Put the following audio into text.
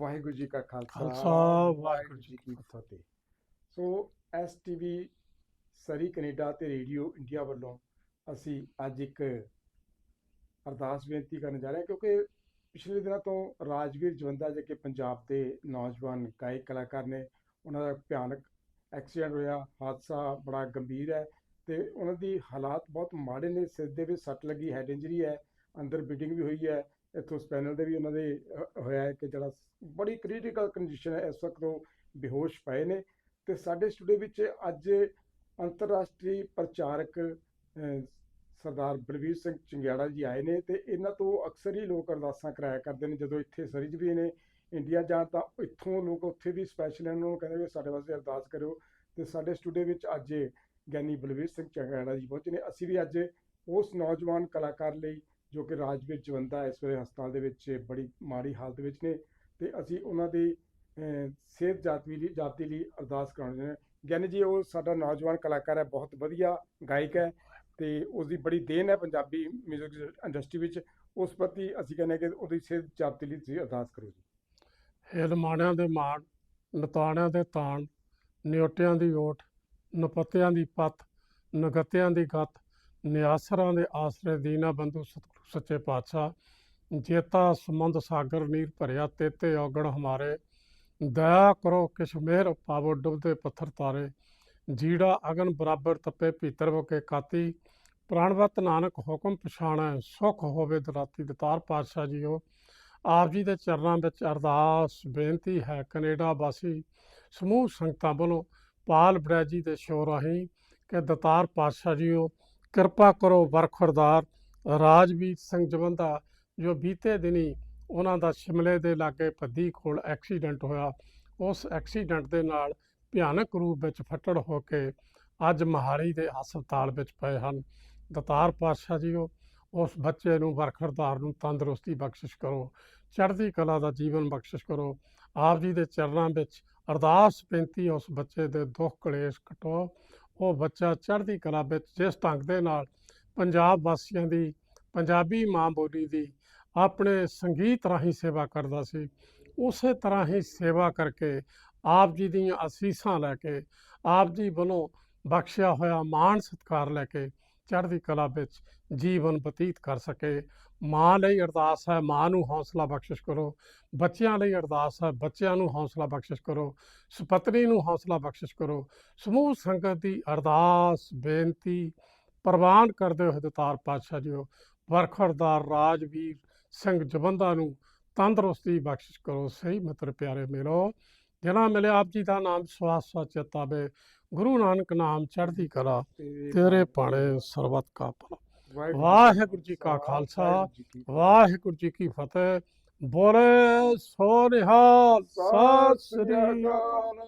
ਵਾਹਿਗੁਰੂ ਜੀ ਕਾ ਖਾਲਸਾ ਵਾਹਿਗੁਰੂ ਜੀ ਕੀ ਫਤਿਹ। ਸੋ ਐਸਟੀਵੀ ਸਰੀ ਕੈਨੇਡਾ ਤੇ ਰੇਡੀਓ ਇੰਡੀਆ ਵੱਲੋਂ ਅਸੀਂ ਅੱਜ ਇੱਕ ਅਰਦਾਸ ਬੇਨਤੀ ਕਰਨ ਜਾ ਰਹੇ ਹਾਂ ਕਿਉਂਕਿ ਪਿਛਲੇ ਦਿਨਾਂ ਤੋਂ ਰਾਜਵੀਰ ਜਵੰਦਾ ਜੇ ਕਿ ਪੰਜਾਬ ਦੇ ਨੌਜਵਾਨ ਗਾਇਕ ਕਲਾਕਾਰ ਨੇ ਉਹਨਾਂ ਦਾ ਭਿਆਨਕ ਐਕਸੀਡੈਂਟ ਹੋਇਆ ਹਾਦਸਾ ਬੜਾ ਗੰਭੀਰ ਹੈ ਤੇ ਉਹਨਾਂ ਦੀ ਹਾਲਾਤ ਬਹੁਤ ਮਾੜੇ ਨੇ ਸਿਰ ਦੇ ਵਿੱਚ ਸੱਟ ਲੱਗੀ ਹੈਡ ਇੰਜਰੀ ਹੈ ਅੰਦਰ ਬਲੀਡਿੰਗ ਵੀ ਹੋਈ ਹੈ ਇੱਥੋਂ ਸਪੈਨਲ ਦੇ ਵੀ ਉਹਨਾਂ ਦੇ ਹੋਇਆ ਹੈ ਕਿ ਜਿਹੜਾ ਬੜੀ ਕ੍ਰਿਟੀਕਲ ਕੰਡੀਸ਼ਨ ਹੈ, ਇਸ ਵਕਤ ਉਹ ਬੇਹੋਸ਼ ਪਏ ਨੇ ਤੇ ਸਾਡੇ ਸਟੂਡੀਓ ਵਿੱਚ ਅੱਜ ਅੰਤਰਰਾਸ਼ਟਰੀ ਪ੍ਰਚਾਰਕ ਸਰਦਾਰ ਬਲਵੀਰ ਸਿੰਘ ਚੰਗਿਆੜਾ ਜੀ ਆਏ ਨੇ ਤੇ ਇਹਨਾਂ ਤੋਂ ਅਕਸਰ ਹੀ ਲੋਕ ਅਰਦਾਸਾਂ ਕਰਾਇਆ ਕਰਦੇ ਨੇ, ਜਦੋਂ ਇੱਥੇ ਸਰਿਜ ਵੀ ਨੇ ਇੰਡੀਆ ਜਾਣ ਤਾਂ ਇੱਥੋਂ ਲੋਕ ਉੱਥੇ ਵੀ ਸਪੈਸ਼ਲ ਇਹਨਾਂ ਨੂੰ ਕਹਿੰਦੇ ਵੀ ਸਾਡੇ ਵਾਸਤੇ ਅਰਦਾਸ ਕਰਿਓ ਤੇ ਸਾਡੇ ਸਟੂਡੀਓ ਵਿੱਚ ਅੱਜ ਗਿਆਨੀ ਬਲਵੀਰ ਸਿੰਘ ਚੰਗਿਆੜਾ ਜੀ ਪਹੁੰਚੇ ਨੇ। ਅਸੀਂ ਵੀ ਅੱਜ ਉਸ ਨੌਜਵਾਨ ਕਲਾਕਾਰ ਲਈ ਜੋ ਕਿ ਰਾਜਵੀਰ ਜਵੰਦਾ ਇਸ ਵੇਲੇ ਹਸਪਤਾਲ ਦੇ ਵਿੱਚ ਬੜੀ ਮਾੜੀ ਹਾਲਤ ਵਿੱਚ ਨੇ ਤੇ ਅਸੀਂ ਉਹਨਾਂ ਦੀ ਸਿਹਤ ਜਾਤੀ ਲਈ ਜਾਤੀ ਲਈ ਅਰਦਾਸ ਕਰਾਉਣੀ ਹੈ। ਗਿਆਨੀ ਜੀ, ਉਹ ਸਾਡਾ ਨੌਜਵਾਨ ਕਲਾਕਾਰ ਹੈ, ਬਹੁਤ ਵਧੀਆ ਗਾਇਕ ਹੈ ਤੇ ਉਸ ਦੀ ਬੜੀ ਦੇਣ ਹੈ ਪੰਜਾਬੀ 뮤직 ਇੰਡਸਟਰੀ ਵਿੱਚ। ਉਸ ਪ੍ਰਤੀ ਅਸੀਂ ਕਹਿੰਦੇ ਹਾਂ ਕਿ ਉਹਦੀ ਸਿਹਤ ਜਾਤੀ ਲਈ ਤੁਸੀਂ ਅਰਦਾਸ ਕਰੋ ਜੀ। ਹੇਲ ਦੇ ਮਾਣ, ਨਤਾਣਿਆਂ ਦੇ ਤਾਣ ਨਿਉਟਿਆਂ ਦੀ ਓਟ, ਨਪਤਿਆਂ ਦੀ ਪੱਤ, ਨਗਤਿਆਂ ਦੀ ਗਤ, ਨਿਆਸਰਾਂ ਦੇ ਆਸਰੇ ਦੀਨਾ ਬੰਧੂ ਸਤਿਗੁਰੂ ਸੱਚੇ ਪਾਤਸ਼ਾਹ ਜੇਤਾ ਸਮੁੰਦ ਸਾਗਰ ਨੀਰ ਭਰਿਆ ਤੇਤੇ ਔਗਣ ਹਮਾਰੇ, ਦਇਆ ਕਰੋ ਕਿਛ ਮਿਹਰ ਪਾਵੋ ਡੁੱਬਦੇ ਪੱਥਰ ਤਾਰੇ। ਜੀੜਾ ਅਗਨ ਬਰਾਬਰ ਤਪੇ ਭੀਤਰ ਵਕੇ ਕਾਤੀ, ਪ੍ਰਾਣਵਤ ਨਾਨਕ ਹੁਕਮ ਪਛਾਣੈ, ਸੁਖ ਹੋਵੇ ਦਰਾਤੀ ਦਤਾਰ ਪਾਤਸ਼ਾਹ ਜੀਓ। ਆਪ ਜੀ ਦੇ ਚਰਨਾਂ ਵਿੱਚ ਅਰਦਾਸ, ਬੇਨਤੀ ਹੈ ਕੈਨੇਡਾ ਵਾਸੀ, ਸਮੂਹ ਸੰਗਤਾਂ ਵੱਲੋਂ ਪਾਲ ਬੜੈਜੀ ਦੇ ਸ਼ੋਰ ਰਾਹੀਂ ਕਿ ਦਤਾਰ ਪਾਤਸ਼ਾਹ ਜੀਓ, ਕਿਰਪਾ ਕਰੋ ਵਰਖਰਦਾਰ ਰਾਜਵੀਰ ਸਿੰਘ ਜਵੰਦਾ ਜੋ ਬੀਤੇ ਦਿਨੀ ਉਹਨਾਂ ਦਾ ਸ਼ਿਮਲੇ ਦੇ ਲਾਗੇ ਪੱਦੀ ਕੋਲ ਐਕਸੀਡੈਂਟ ਹੋਇਆ, ਉਸ ਐਕਸੀਡੈਂਟ ਦੇ ਨਾਲ ਭਿਆਨਕ ਰੂਪ ਵਿੱਚ ਫੱਟੜ ਹੋ ਕੇ ਅੱਜ ਮਹਾਲੀ ਦੇ ਹਸਪਤਾਲ ਵਿੱਚ ਪਏ ਹਨ। ਦਤਾਰ ਪਾਤਸ਼ਾਹ ਜੀਓ, ਉਸ ਬੱਚੇ ਨੂੰ ਵਰਖਰਦਾਰ ਨੂੰ ਤੰਦਰੁਸਤੀ ਬਖਸ਼ਿਸ਼ ਕਰੋ, ਚੜ੍ਹਦੀ ਕਲਾ ਦਾ ਜੀਵਨ ਬਖਸ਼ਿਸ਼ ਕਰੋ, ਆਪ ਜੀ ਦੇ ਚਰਨਾਂ ਵਿੱਚ ਅਰਦਾਸ ਬੇਨਤੀ ਉਸ ਬੱਚੇ ਦੇ ਦੁੱਖ ਕਲੇਸ਼ ਕਟੋ ਉਹ ਬੱਚਾ ਚੜ੍ਹਦੀ ਕਲਾ ਵਿੱਚ ਜਿਸ ਢੰਗ ਦੇ ਨਾਲ ਪੰਜਾਬ ਵਾਸੀਆਂ ਦੀ, ਪੰਜਾਬੀ ਮਾਂ ਬੋਲੀ ਦੀ ਆਪਣੇ ਸੰਗੀਤ ਰਾਹੀਂ ਸੇਵਾ ਕਰਦਾ ਸੀ। ਉਸੇ ਤਰ੍ਹਾਂ ਹੀ ਸੇਵਾ ਕਰਕੇ ਆਪ ਜੀ ਦੀਆਂ ਅਸੀਸਾਂ ਲੈ ਕੇ, ਆਪ ਜੀ ਵੱਲੋਂ ਬਖਸ਼ਿਆ ਹੋਇਆ ਮਾਣ ਸਤਿਕਾਰ ਲੈ ਕੇ ਚੜ੍ਹਦੀ ਕਲਾ ਵਿੱਚ ਜੀਵਨ ਬਤੀਤ ਕਰ ਸਕੇ। ਮਾਂ ਲਈ ਅਰਦਾਸ ਹੈ, ਮਾਂ ਨੂੰ ਹੌਸਲਾ ਬਖਸ਼ਿਸ਼ ਕਰੋ। ਬੱਚਿਆਂ ਲਈ ਅਰਦਾਸ ਹੈ, ਬੱਚਿਆਂ ਨੂੰ ਹੌਸਲਾ ਬਖਸ਼ਿਸ਼ ਕਰੋ। ਸੁਪਤਨੀ ਨੂੰ ਹੌਸਲਾ ਬਖਸ਼ਿਸ਼ ਕਰੋ। ਸਮੂਹ ਸੰਗਤ ਦੀ ਅਰਦਾਸ, ਬੇਨਤੀ ਪ੍ਰਵਾਨ ਕਰਦੇ ਹੋਏ ਦਤਾਰ ਪਾਤਸ਼ਾਹ ਜੀਓ ਵਰਖਰਦਾਰ ਰਾਜਵੀਰ ਸਿੰਘ ਜਵੰਦਾ ਨੂੰ ਤੰਦਰੁਸਤੀ ਬਖਸ਼ਿਸ਼ ਕਰੋ ਸਹੀ ਮਿੱਤਰ ਪਿਆਰੇ ਮੇਰੋ ਜਨਾ ਮਿਲੇ ਆਪ ਜੀ ਦਾ ਨਾਮ ਸਵਾਸ ਸਚੇਤਾਵੇ ਗੁਰੂ ਨਾਨਕ ਨਾਮ ਚੜ੍ਹਦੀ ਕਲਾ ਤੇਰੇ ਭਾਣੇ ਸਰਬਤ ਕਾ ਭਲਾ। ਵਾਹਿਗੁਰੂ ਜੀ ਕਾ ਖਾਲਸਾ ਵਾਹਿਗੁਰੂ ਜੀ ਕੀ ਫਤਿਹ। ਵਾਹਿਗੁਰੂ ਜੀ ਕੀ ਫਤਿਹ। ਬੋਲੇ ਸੋ ਨਿਹਾਲ ਸਤਿ ਸ੍ਰੀ ਅਕਾਲ।